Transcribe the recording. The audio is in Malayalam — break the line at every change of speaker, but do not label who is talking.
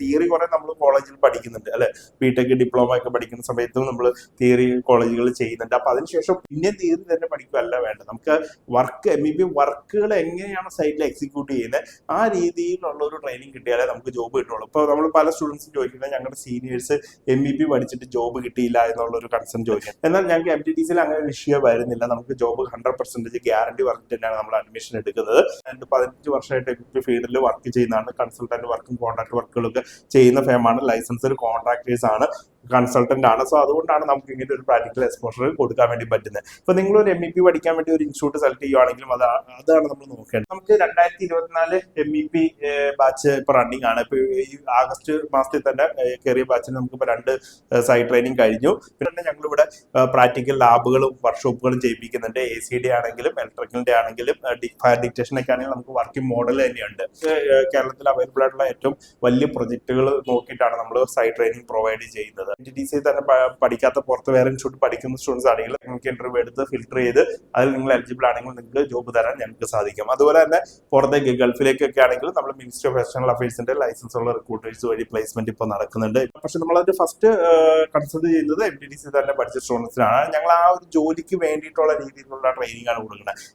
തിയറി കുറെ നമ്മൾ കോളേജിൽ പഠിക്കുന്നുണ്ട് അല്ലെ? ബിടെക് ഡിപ്ലോമ ഒക്കെ പഠിക്കുന്ന സമയത്തും നമ്മൾ തിയറി കോളേജുകളിൽ ചെയ്യുന്നുണ്ട്. അപ്പൊ അതിനുശേഷം പിന്നെ തിയറി തന്നെ പഠിക്കുകയല്ല വേണ്ടത്. നമുക്ക് വർക്ക് എം ബി ബി വർക്കുകൾ എങ്ങനെയാണ് സൈറ്റിൽ എക്സിക്യൂട്ട് ചെയ്യുന്നത് ആ രീതിയിലുള്ള ഒരു ട്രെയിനിങ് കിട്ടിയാലേ നമുക്ക് ജോബ് കിട്ടുള്ളൂ. ഇപ്പോൾ നമ്മൾ പല സ്റ്റുഡൻസും ചോദിക്കുന്നത് ഞങ്ങളുടെ സീനിയേഴ്സ് എം ബി ബി പഠിച്ചിട്ട് ജോബ് കിട്ടിയില്ല എന്നുള്ള ഒരു കൺസേൺ ചോദിക്കും എന്നാൽ ഞങ്ങൾക്ക് എം ടി ടി സിയിൽ അങ്ങനെ വിഷയം വരുന്നില്ല. നമുക്ക് ജോബ് ഹൺഡ്രഡ് പെർസെന്റേജ് ഗ്യാരണ്ടി പറഞ്ഞിട്ട് തന്നെയാണ് നമ്മൾ അഡ്മിഷൻ എടുക്കുന്നത്. പതിനഞ്ച് വർഷമായിട്ട് ബി ഫീൽഡിൽ വർക്ക് ചെയ്യുന്നതാണ്. കൺസൾട്ടന്റ് വർക്കും കോൺട്രാക്ട് വർക്കുകളൊക്കെ ചെയ്യുന്ന ഫേമാണ് ലൈസൻസ്ഡ് കോൺട്രാക്ടേഴ്സ് ആണ്. കൺസൾട്ടന്റ് ആണ്. സോ അതുകൊണ്ടാണ് നമുക്ക് ഇങ്ങനെ ഒരു പ്രാക്ടിക്കൽ എക്സ്പോഷർ കൊടുക്കാൻ വേണ്ടി പറ്റുന്നത്. ഇപ്പൊ നിങ്ങൾ ഒരു എം ഇ പി പഠിക്കാൻ വേണ്ടി ഒരു ഇൻസ്റ്റിറ്റ്യൂട്ട് സെലക്ട് ചെയ്യുവാണെങ്കിലും അത് അതാണ് നമ്മൾ നോക്കേണ്ടത്. നമുക്ക് രണ്ടായിരത്തി ഇരുപത്തിനാല് എം ഇ പി ബാച്ച് ഇപ്പൊ റണ്ണിങ് ആണ്. ഇപ്പൊ ഈ ആഗസ്റ്റ് മാസത്തിൽ തന്നെ കയറിയ ബാച്ചിന് നമുക്ക് ഇപ്പൊ രണ്ട് സൈറ്റ് ട്രെയിനിങ് കഴിഞ്ഞു. പിന്നെ ഞങ്ങൾ ഇവിടെ പ്രാക്ടിക്കൽ ലാബുകളും വർക്ക്ഷോപ്പുകളും ചെയ്യിപ്പിക്കുന്നുണ്ട്. എ സി ഡി ആണെങ്കിലും ഇലക്ട്രിക്കലിന്റെ ആണെങ്കിലും ഫയർ ഡിറ്റക്ഷൻ ഒക്കെ ആണെങ്കിലും നമുക്ക് വർക്കിംഗ് മോഡൽ തന്നെയുണ്ട്. കേരളത്തിൽ അവൈലബിൾ ആയിട്ടുള്ള ഏറ്റവും വലിയ പ്രൊജക്ടുകൾ നോക്കിയിട്ടാണ് നമ്മൾ സൈറ്റ് ട്രെയിനിങ് പ്രൊവൈഡ് ചെയ്യുന്നത്. ടി തന്നെ പഠിക്കാത്ത പുറത്ത് വേറെ ഇൻസ്റ്റിറ്റ്യൂട്ട് പഠിക്കുന്ന സ്റ്റുഡൻസ് ആണെങ്കിൽ നിങ്ങൾക്ക് ഇന്റർവ്യൂ എടുത്ത് ഫിൽട്ടർ ചെയ്ത് അതിൽ നിങ്ങൾ എലിജിബിൾ ആണെങ്കിൽ നിങ്ങൾക്ക് ജോബ് തരാൻ ഞങ്ങൾക്ക് സാധിക്കും. അതുപോലെ തന്നെ പുറത്തേക്ക് ഗൾഫിലേക്കൊക്കെ ആണെങ്കിൽ നമ്മൾ മിനിസ്റ്റർ ഓഫ് എക്സ്റ്റേണൽ അഫയേഴ്സിന്റെ ലൈസൻസ് ഉള്ള റിക്രൂട്ടേഴ്സ് വഴി പ്ലേസ്മെന്റ് ഇപ്പോൾ നടക്കുന്നുണ്ട്. പക്ഷെ നമ്മൾ അതിന്റെ ഫസ്റ്റ് കൺസൾട്ട് ചെയ്യുന്നത് എം ടി ഡി സി തന്നെ പഠിച്ച സ്റ്റുഡൻസിനാണ് ഞങ്ങൾ ആ ഒരു ജോലിക്ക് വേണ്ടിയിട്ടുള്ള രീതിയിലുള്ള ട്രെയിനിങ് ആണ് കൊടുക്കുന്നത്.